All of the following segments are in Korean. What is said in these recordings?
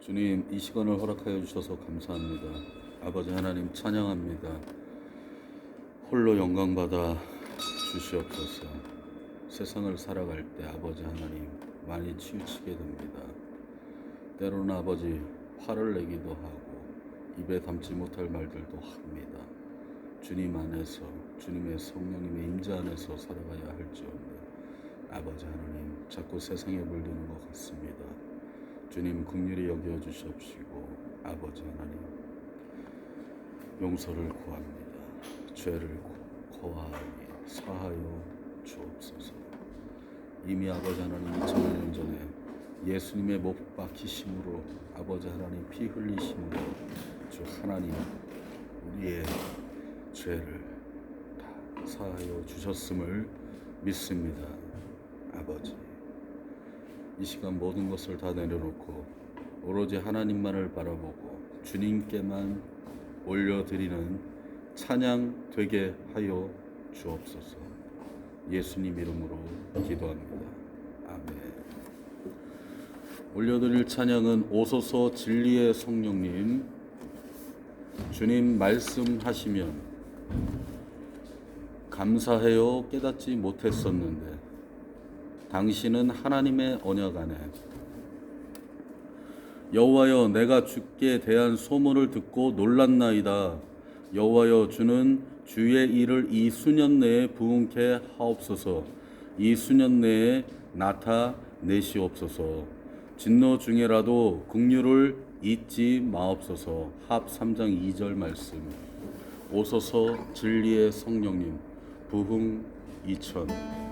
주님 이 시간을 허락하여 주셔서 감사합니다. 아버지 하나님 찬양합니다. 홀로 영광 받아 주시옵소서. 세상을 살아갈 때 아버지 하나님 많이 치우치게 됩니다. 때로는 아버지 화를 내기도 하고 입에 담지 못할 말들도 합니다. 주님 안에서 주님의 성령님의 임재 안에서 살아가야 할지언데 아버지 하나님 자꾸 세상에 물드는 것 같습니다. 주님 긍휼히 여겨 주시옵시고 아버지 하나님 용서를 구합니다. 죄를 거하니 사하여 주옵소서. 이미 아버지 하나님 2000년 전에 예수님의 못 박히심으로 아버지 하나님 피 흘리심으로 주 하나님 우리의 죄를 다 사하여 주셨음을 믿습니다. 아버지 이 시간 모든 것을 다 내려놓고 오로지 하나님만을 바라보고 주님께만 올려드리는 찬양 되게 하여 주옵소서. 예수님 이름으로 기도합니다. 아멘. 올려드릴 찬양은 오소서 진리의 성령님 주님 말씀하시면 감사해요 깨닫지 못했었는데 당신은 하나님의 언약 안에 여호와여 내가 주께 대한 소문을 듣고 놀랐나이다. 여호와여 주는 주의 일을 이 수년 내에 부응케 하옵소서. 이 수년 내에 나타내시옵소서. 진노 중에라도 긍휼을 잊지 마옵소서. 합 3장 2절 말씀. 오소서 진리의 성령님 부흥 2000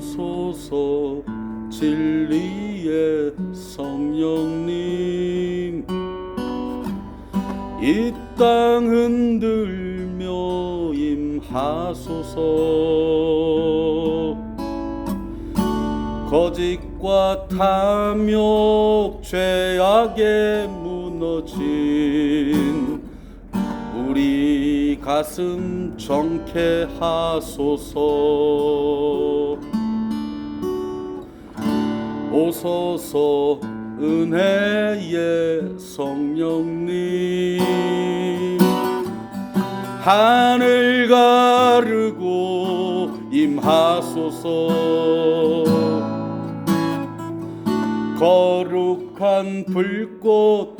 오소서. 진리의 성령님 이 땅 흔들며 임하소서. 거짓과 탐욕 죄악에 무너진 우리 가슴 정케 하소서 오소서 은혜의 성령님. 하늘 가르고 임하소서. 거룩한 불꽃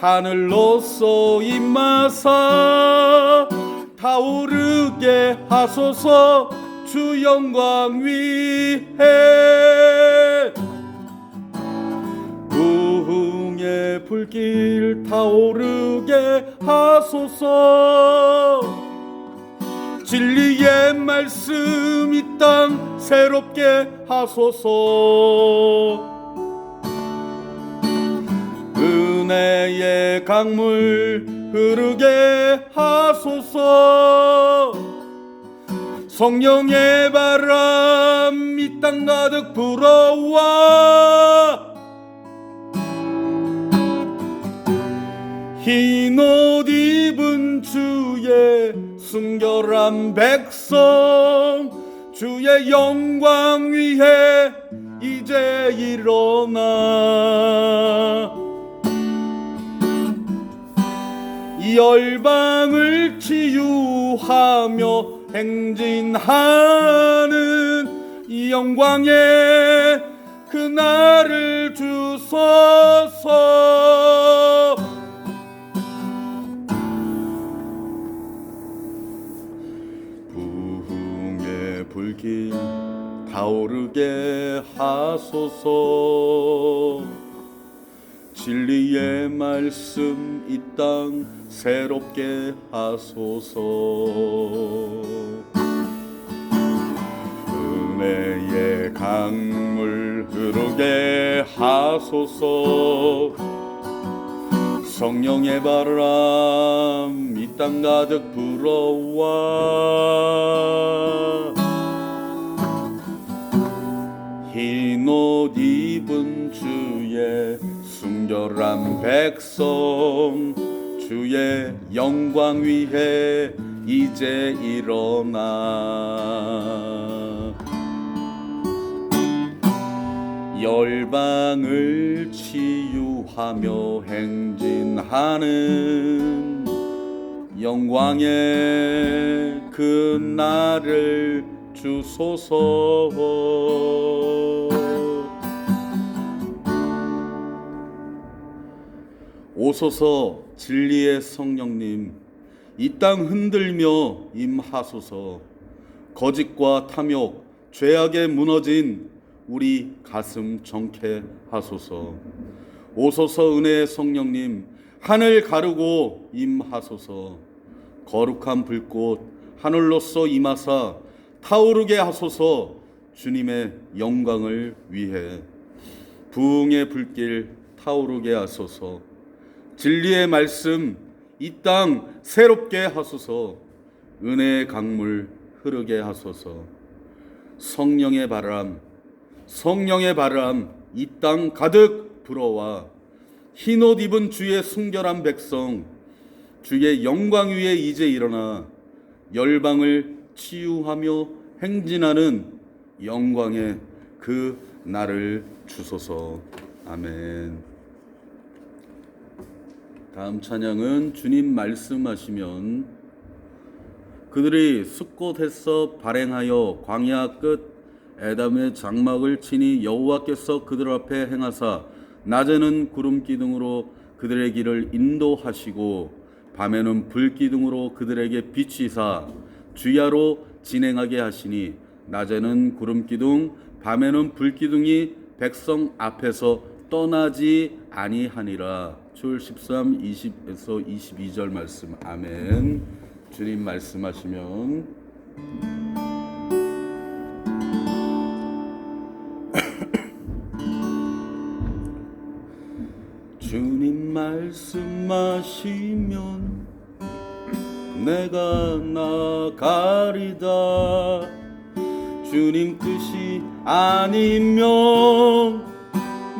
하늘로서 임하사 타오르게 하소서. 주 영광 위에 불길 타오르게 하소서. 진리의 말씀 이 땅 새롭게 하소서. 은혜의 강물 흐르게 하소서. 성령의 바람 이 땅 가득 불어와 순결한 백성 주의 영광 위에 이제 일어나. 이 열방을 치유하며 행진하는 이 영광의 그날을 주소서 불길 타오르게 하소서. 진리의 말씀 이 땅 새롭게 하소서. 은혜의 강물 흐르게 하소서. 성령의 바람 이 땅 가득 불어와 순결한 백성 주의 영광 위에 이제 일어나. 열방을 치유하며 행진하는 영광의 그 날을 주소서 오소서 진리의 성령님 이 땅 흔들며 임하소서. 거짓과 탐욕 죄악에 무너진 우리 가슴 정케 하소서. 오소서 은혜의 성령님 하늘 가르고 임하소서. 거룩한 불꽃 하늘로서 임하사 타오르게 하소서. 주님의 영광을 위해 부흥의 불길 타오르게 하소서 진리의 말씀 이 땅 새롭게 하소서. 은혜의 강물 흐르게 하소서. 성령의 바람 성령의 바람 이 땅 가득 불어와. 흰옷 입은 주의 순결한 백성 주의 영광 위에 이제 일어나 열방을 치유하며 행진하는 영광의 그 날을 주소서. 아멘. 다음 찬양은 주님 말씀하시면 그들이 숫곳에서 발행하여 광야 끝 에담의 장막을 치니 여호와께서 그들 앞에 행하사 낮에는 구름 기둥으로 그들의 길을 인도하시고 밤에는 불 기둥으로 그들에게 비치사 주야로 진행하게 하시니 낮에는 구름 기둥 밤에는 불 기둥이 백성 앞에서 떠나지 아니하니라 출 13, 20에서 22절 말씀. 아멘. 주님 말씀하시면. 주님 말씀하시면 내가 나가리다. 주님 뜻이 아니면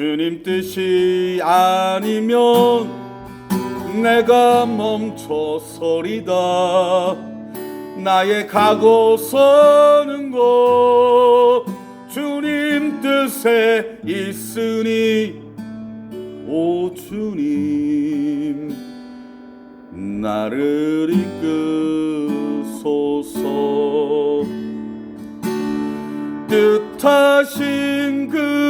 주님 뜻이 아니면 내가 멈춰 서리다. 나의 가고 서는 곳 주님 뜻에 있으니. 오 주님 나를 이끄소서. 뜻하신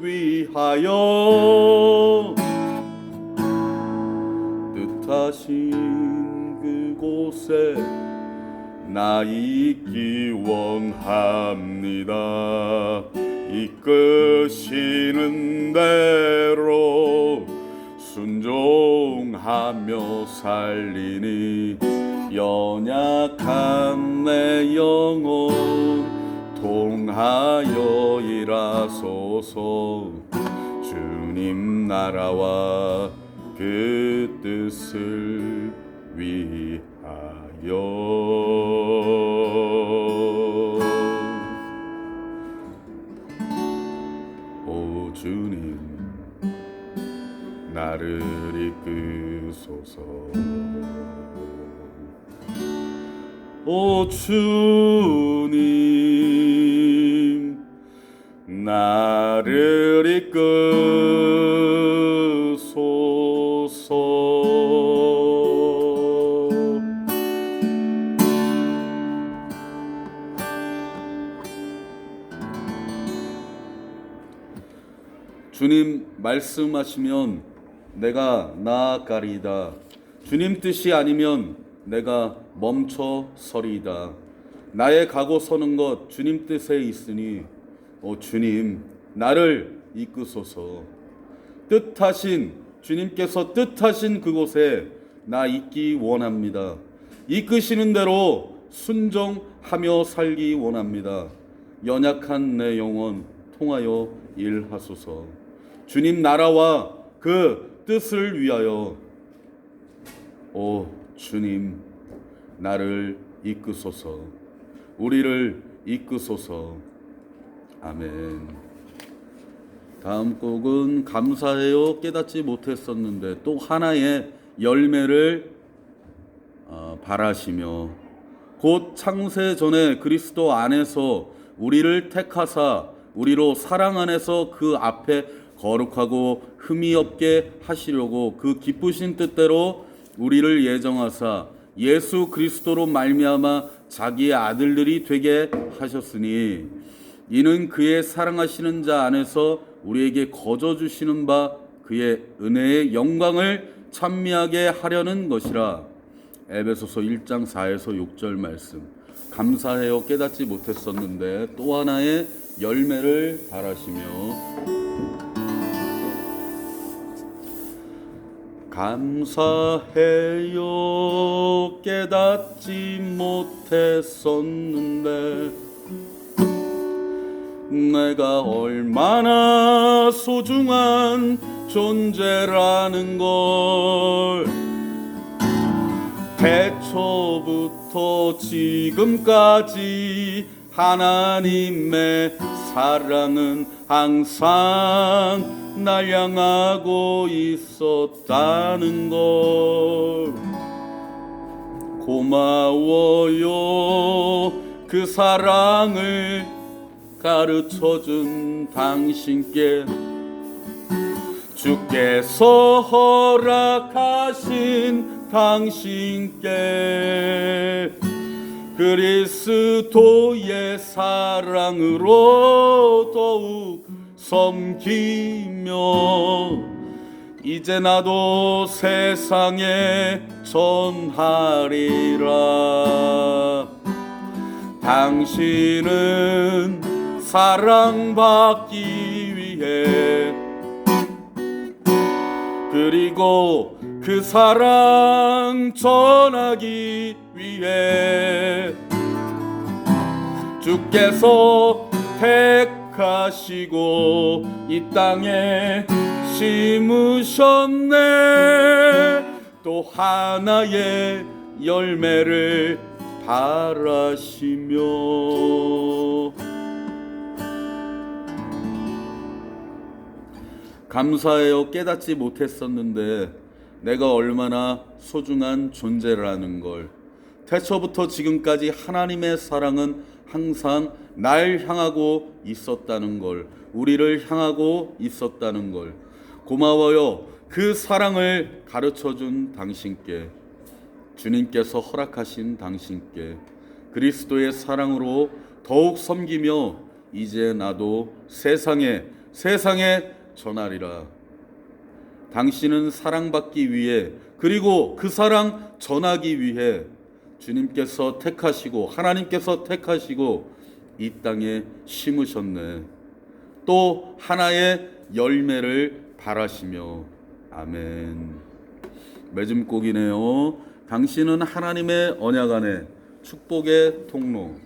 위하여 뜻하신 그곳에 나 있기 원합니다. 이끄시는 대로 순종하며 살리니 연약한 내 영혼 통하여 일하소서. 주님 나라와 그 뜻을 위하여. 오 주님 나를 이끄소서. 오 주님 끄소서 주님 말씀하시면 내가 나아가리이다. 주님 뜻이 아니면 내가 멈춰 서리이다. 나의 가고 서는 것 주님 뜻에 있으니 오 주님 나를 이끄소서. 뜻하신 주님께서 뜻하신 그곳에 나 있기 원합니다. 이끄시는 대로 순종하며 살기 원합니다. 연약한 내 영혼 통하여 일하소서. 주님 나라와 그 뜻을 위하여 오 주님 나를 이끄소서. 우리를 이끄소서. 아멘. 다음 곡은 감사해요 깨닫지 못했었는데 또 하나의 열매를 어, 바라시며 곧 창세 전에 그리스도 안에서 우리를 택하사 우리로 사랑 안에서 그 앞에 거룩하고 흠이 없게 하시려고 그 기쁘신 뜻대로 우리를 예정하사 예수 그리스도로 말미암아 자기의 아들들이 되게 하셨으니 이는 그의 사랑하시는 자 안에서 우리에게 거저 주시는 바 그의 은혜의 영광을 찬미하게 하려는 것이라. 에베소서 1장 4에서 6절 말씀. 감사해요 깨닫지 못했었는데 또 하나의 열매를 바라시며 감사해요 깨닫지 못했었는데 내가 얼마나 소중한 존재라는 걸. 태초부터 지금까지 하나님의 사랑은 항상 날 향하고 있었다는 걸. 고마워요. 그 사랑을 가르쳐 준 당신께 주께서 허락하신 당신께 그리스도의 사랑으로 더욱 섬기며 이제 나도 세상에 전하리라. 당신은 사랑받기 위해. 그리고 그 사랑 전하기 위해. 주께서 택하시고 이 땅에 심으셨네. 또 하나의 열매를 바라시며 감사해요 깨닫지 못했었는데 내가 얼마나 소중한 존재라는 걸. 태초부터 지금까지 하나님의 사랑은 항상 날 향하고 있었다는 걸 우리를 향하고 있었다는 걸. 고마워요. 그 사랑을 가르쳐 준 당신께 주님께서 허락하신 당신께 그리스도의 사랑으로 더욱 섬기며 이제 나도 세상에 세상에 전하리라. 당신은 사랑받기 위해 그리고 그 사랑 전하기 위해 주님께서 택하시고 하나님께서 택하시고 이 땅에 심으셨네. 또 하나의 열매를 바라시며 아멘. 매짐곡이네요. 당신은 하나님의 언약 안에 축복의 통로.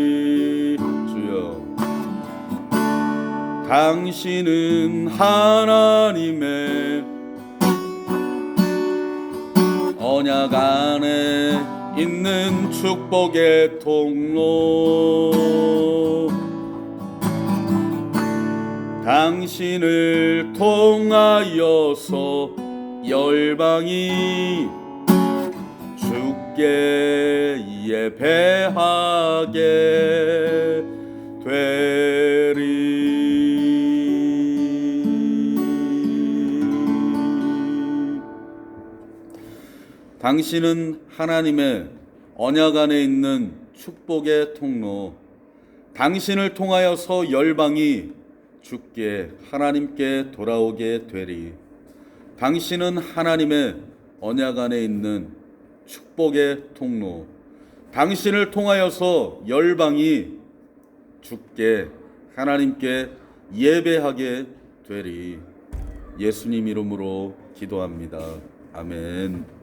당신은 하나님의 언약 안에 있는 축복의 통로. 당신을 통하여서 열방이 주께 예배하게 당신은 하나님의 언약 안에 있는 축복의 통로. 당신을 통하여서 열방이 주께 하나님께 돌아오게 되리. 당신은 하나님의 언약 안에 있는 축복의 통로. 당신을 통하여서 열방이 주께 하나님께 예배하게 되리. 예수님 이름으로 기도합니다. 아멘.